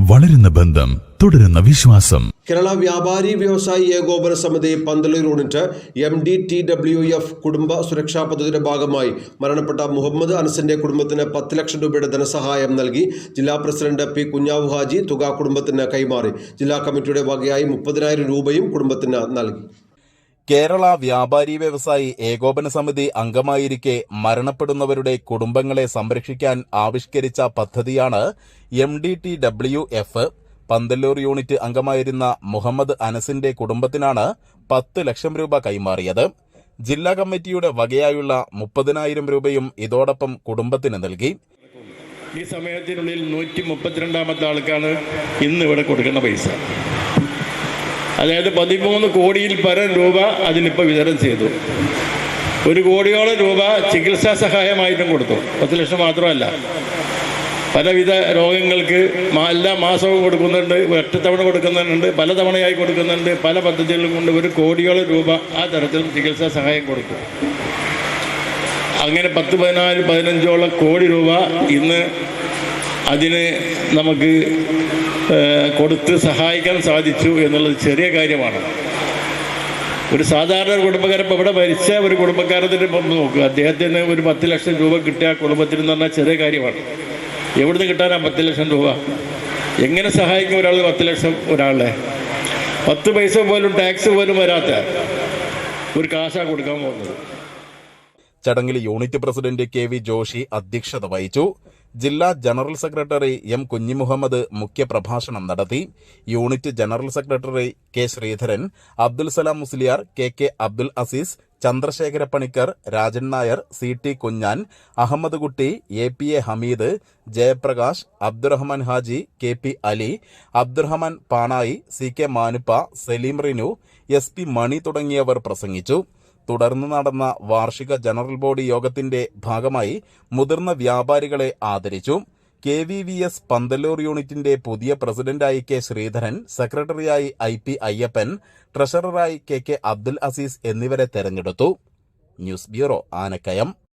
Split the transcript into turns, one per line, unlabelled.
വളരുന്ന ബന്ധം തുടരുന്ന വിശ്വാസം.
കേരള വ്യാപാരി വ്യവസായി ഏകോപന സമിതി Panthalloor unit M D T W F കുടുംബ സുരക്ഷാ പദ്ധതിയുടെ ഭാഗമായി മരണപ്പെട്ട മുഹമ്മദ് അനസിന്റെ കുടുംബത്തിന് പത്ത് ലക്ഷം രൂപയുടെ ധനസഹായം നൽകി. ജില്ലാ പ്രസിഡന്റ് പി കുഞ്ഞാവു ഹാജി തുക കുടുംബത്തിന് കൈമാറി. ജില്ലാ കമ്മിറ്റിയുടെ വകയായി മുപ്പതിനായിരം രൂപയും കുടുംബത്തിന് നൽകി.
കേരള വ്യാപാരി വ്യവസായി ഏകോപന സമിതി അംഗമായിരിക്കെ മരണപ്പെടുന്നവരുടെ കുടുംബങ്ങളെ സംരക്ഷിക്കാൻ ആവിഷ്കരിച്ച പദ്ധതിയാണ് M D T W F Panthalloor unit അംഗമായിരുന്ന മുഹമ്മദ് അനസിന്റെ കുടുംബത്തിനാണ് പത്ത് ലക്ഷം രൂപ കൈമാറിയത്. ജില്ലാ കമ്മിറ്റിയുടെ വകയായുള്ള മുപ്പതിനായിരം രൂപയും ഇതോടൊപ്പം കുടുംബത്തിന് നൽകി.
ഈ സമയത്തിനുള്ളിൽ നൂറ്റി മുപ്പത്തിരണ്ടാമത്തെ ആൾക്കാണ് ഇന്ന് ഇവിടെ കൊടുക്കേണ്ട പൈസ. അതായത് പതിമൂന്ന് കോടിയിൽ പരം രൂപ അതിനിപ്പോൾ വിതരണം ചെയ്തു. ഒരു കോടിയോളം രൂപ ചികിത്സാ സഹായമായിട്ടും കൊടുത്തു. പത്ത് ലക്ഷം മാത്രമല്ല. പലവിധ രോഗങ്ങൾക്ക് എല്ലാ മാസവും കൊടുക്കുന്നുണ്ട് ഒറ്റത്തവണ കൊടുക്കുന്നുണ്ട് പല തവണയായി കൊടുക്കുന്നുണ്ട് പല പദ്ധതികളും കൊണ്ട് ഒരു കോടിയോളം രൂപ ആ തരത്തിൽ ചികിത്സാ സഹായം കൊടുക്കും അങ്ങനെ പത്ത് പതിനാല് പതിനഞ്ചോളം കോടി രൂപ ഇന്ന് അതിന് നമുക്ക് കൊടുത്ത് സഹായിക്കാൻ സാധിച്ചു എന്നുള്ളത് ചെറിയ കാര്യമാണ്. ഒരു സാധാരണ ഒരു കുടുംബക്കാരൻ ഇപ്പോൾ ഇവിടെ മരിച്ച ഒരു കുടുംബക്കാരത്തിന്റെ നോക്കുക അദ്ദേഹത്തിന് ഒരു പത്ത് ലക്ഷം രൂപ കിട്ടിയ കുടുംബത്തിന് എന്ന് പറഞ്ഞാൽ ചെറിയ കാര്യമാണ്. എവിടുന്ന് കിട്ടാനാണ് പത്ത് ലക്ഷം രൂപ? എങ്ങനെ സഹായിക്കും ഒരാൾ പത്ത് ലക്ഷം ഒരാളെ? പത്ത് പൈസ പോലും ടാക്സ് പോലും വരാത്ത ഒരു കാശാണ് കൊടുക്കാൻ പോകുന്നത്.
ചടങ്ങിൽ unit president K V Joshi അധ്യക്ഷത വഹിച്ചു. ജില്ലാ ജനറൽ സെക്രട്ടറി എം കുഞ്ഞിമുഹമ്മദ് മുഖ്യപ്രഭാഷണം നടത്തി. Unit general secretary K Sreedharan Abdul Salam Musliyar K K Abdul Azeez Chandrasekhara Panicker Rajan Nair C T Kunhan Ahammed Kutty A P A Hameed Jayaprakash Abdurahman Haji K P Ali Abdurahman Panayi C K Manuppa Saleem Rinu S P Mani തുടങ്ങിയവർ പ്രസംഗിച്ചു. തുടർന്ന് നടന്ന വാർഷിക general body യോഗത്തിന്റെ ഭാഗമായി മുതിർന്ന വ്യാപാരികളെ ആദരിച്ചു. K V V S Pandallur യൂണിറ്റിന്റെ പുതിയ പ്രസിഡന്റായി കെ ശ്രീധരൻ സെക്രട്ടറിയായി ഐ പി അയ്യപ്പൻ ട്രഷററായി കെ കെ അബ്ദുൽ അസീസ് എന്നിവരെ തെരഞ്ഞെടുത്തു. News bureau Anakkayam.